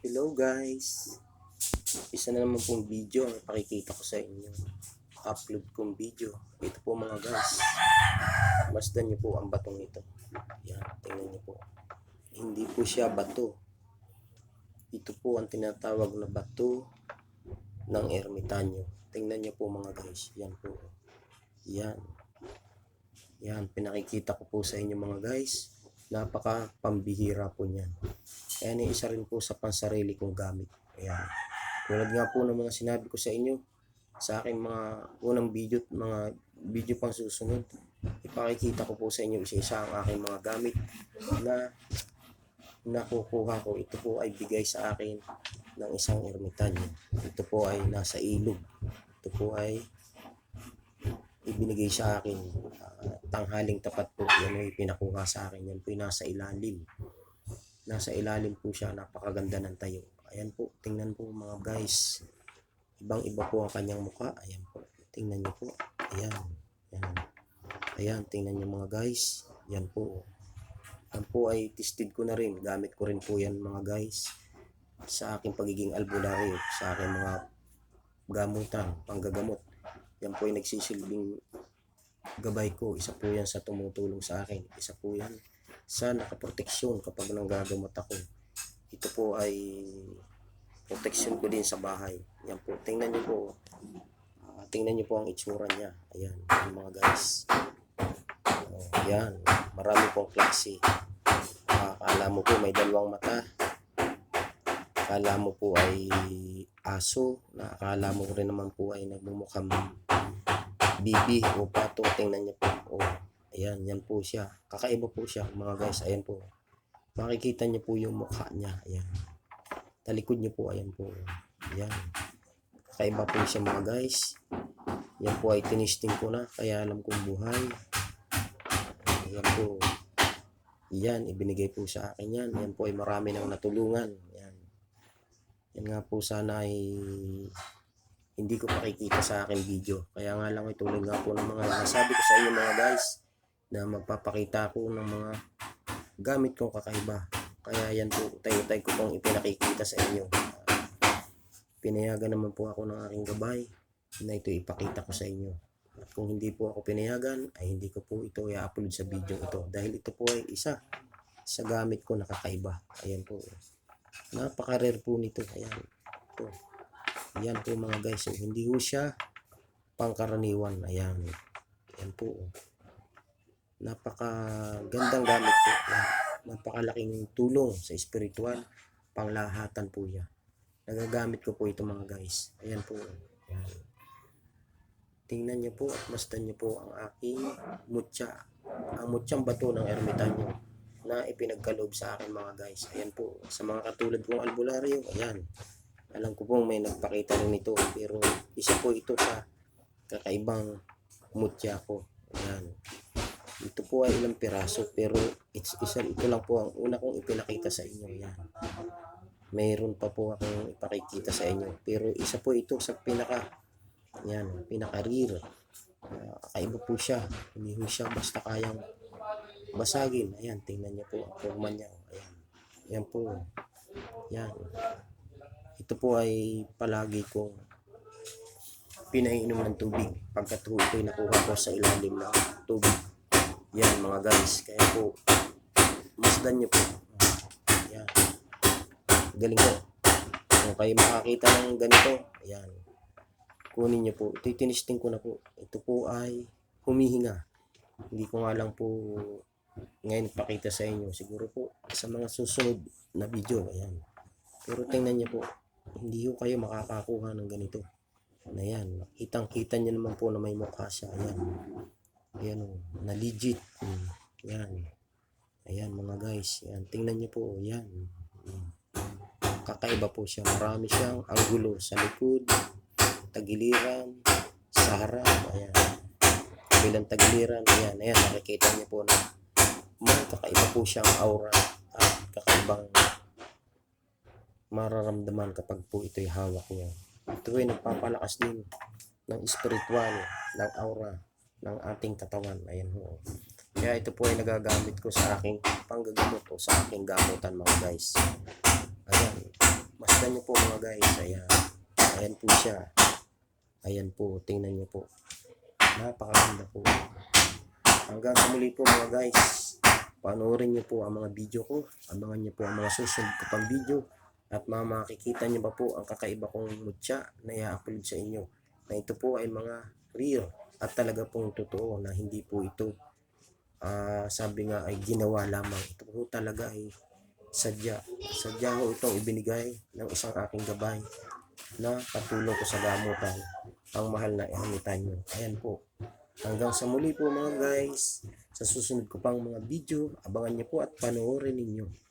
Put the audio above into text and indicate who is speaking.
Speaker 1: Hello guys! Isa na naman pong video ang pakikita ko sa inyo. Upload kong video. Ito po mga guys. Masdan niyo po ang batong ito. Yan, tingnan niyo po. Hindi po siya bato. Ito po ang tinatawag na bato ng ermitanyo. Tingnan niyo po mga guys. Yan po. Yan. Yan, pinakikita ko po sa inyo mga guys. Napaka pambihira po niyan. Kaya ni isa rin po sa pansarili kong gamit. Ayan. Tulad nga po ng mga sinabi ko sa inyo, sa aking mga unang video mga video pang susunod, ipakikita ko po sa inyo isa-isa ang aking mga gamit na nakukuha ko. Ito po ay bigay sa akin ng isang ermitanyo. Ito po ay nasa ilog. Ito po ay ibinigay sa akin ah, tanghaling tapat po. Yan ay pinakuha sa akin. Yan po ay nasa ilalim nasa ilalim po siya napakaganda ng tayo. Ayan po tingnan po mga guys. Ibang iba po ang kanyang mukha. Ayan po tingnan niyo po. Ayan ayan. Ayan tingnan niyo mga guys. Yan po. Yan po ay tested ko na rin. Gamit ko rin po yan mga guys sa aking pagiging albularyo sa aking mga gamutan panggagamot. Yan po ay nagsisilbing gabay ko. Isa po yan sa tumutulong sa akin. Isa po yan sa nakaproteksyon kapag nanggagamat ako. Ito po ay proteksyon ko din sa bahay. Yan po. Tingnan niyo po. Ah, tingnan niyo po ang itsura niya. Ayan. Yan mga guys. Oh, yan. Marami pong klase. Ah, akala mo po may dalawang mata. Akala mo po ay aso. Na akala mo rin naman po ay nagmumukhang bibi o pato. Tingnan niyo po. Oh, Ayan, yan po siya. Kakaiba po siya, mga guys. Ayan po. Makikita niyo po yung mukha niya. Ayan. Talikod niyo po, ayan po. Ayan. Kakaiba po siya, mga guys. Yan po ay tinisting ko na, kaya alam kong buhay. Ayan po. Yan, ibinigay po sa akin yan. Yan po ay marami nang natulungan. Yan. Yan nga po sana ay hindi ko pakikita sa akin video. Kaya nga lang ituloy nga po ng mga nasabi ko sa inyo mga guys na magpapakita ako ng mga gamit kong kakaiba. Kaya yan po, tayo-tayo ko pong ipinakikita sa inyo. Pinayagan naman po ako ng aking gabay na ito ipakita ko sa inyo. At kung hindi po ako pinayagan, ay hindi ko po ito i-upload sa video ito. Dahil ito po ay isa sa gamit ko na kakaiba. Ayan po. Napaka-rare po nito. Ayan. Ito. Ayan po mga guys. So, hindi po siya pangkaraniwan. Ayan. Ayan po. Napaka gandang gamit po. Napakalaking tulong sa spiritual. Panglahatan po yan. Nagagamit ko po ito mga guys. Ayan po. Ayan. Tingnan niyo po at masdan niyo po ang aking mutya. Ang mutyang bato ng ermitanyo na ipinagkaloob sa akin mga guys. Ayan po. Sa mga katulad kong albularyo. Ayan. Alam ko pong may nagpakita rin ito. Pero isa po ito sa kakaibang mutya ko. Ayan. Ito po ay ilang piraso pero it's, isa, ito lang po ang una kong ipinakita sa inyo. Yan. Mayroon pa po akong ipakikita sa inyo. Pero isa po ito sa pinaka yan, pinaka rear. Uh, kakaiba po siya. Po siya basta kayang basagin. Ayan, tingnan niyo po ang forma niya. Ayan. Yan po. Yan. Ito po ay palagi kong pinainom ng tubig. Pagkat po ito'y nakuha ko sa ilalim ng tubig. Yan mga guys. Kaya po, masdan nyo po. Yan. Galing ko. Kung kayo makakita ng ganito, yan. Kunin nyo po. Tinisting ko na po. Ito po ay humihinga. Hindi ko nga lang po ngayon pakita sa inyo. Siguro po sa mga susunod na video. Ayan. Pero tingnan nyo po. Hindi ko kayo makakakuha ng ganito. Na yan. Kitang kita nyo naman po na may mukha siya. Ayan. Ayan o, na legit. Yan. Ayan mga guys. Yan. Tingnan niyo po. Yan. Kakaiba po siya. Marami siyang anggulo sa likod, tagiliran, sa harap. Ayan. Bilang tagiliran. Ayan. Ayan. Nakikita niyo po na may kakaiba po siyang aura at kakaibang mararamdaman kapag po ito'y hawak niya. Ito ay nagpapalakas din ng spiritual, ng aura, ng ating katawan. Ayan ho. Kaya ito po ay nagagamit ko sa aking panggagamot o sa aking gamutan mga guys. Ayan. Masdan niyo po mga guys. Ayan. Ayan po siya. Ayan po. Tingnan niyo po. Napakaganda po. Hanggang sa muli po mga guys. Panoorin niyo po ang mga video ko. Abangan niyo po ang mga susunod ko pang video. At mga makikita niyo pa po ang kakaiba kong mutya na i-upload sa inyo. Na ito po ay mga real at talaga pong totoo na hindi po ito ah, sabi nga ay ginawa lamang. Ito po talaga ay sadya. Sadya ho itong ibinigay ng isang aking gabay na katulong ko sa gamutan ang mahal na ihamitan nyo. Ayan po. Hanggang sa muli po mga guys. Sa susunod ko pang mga video, abangan niyo po at panoorin ninyo.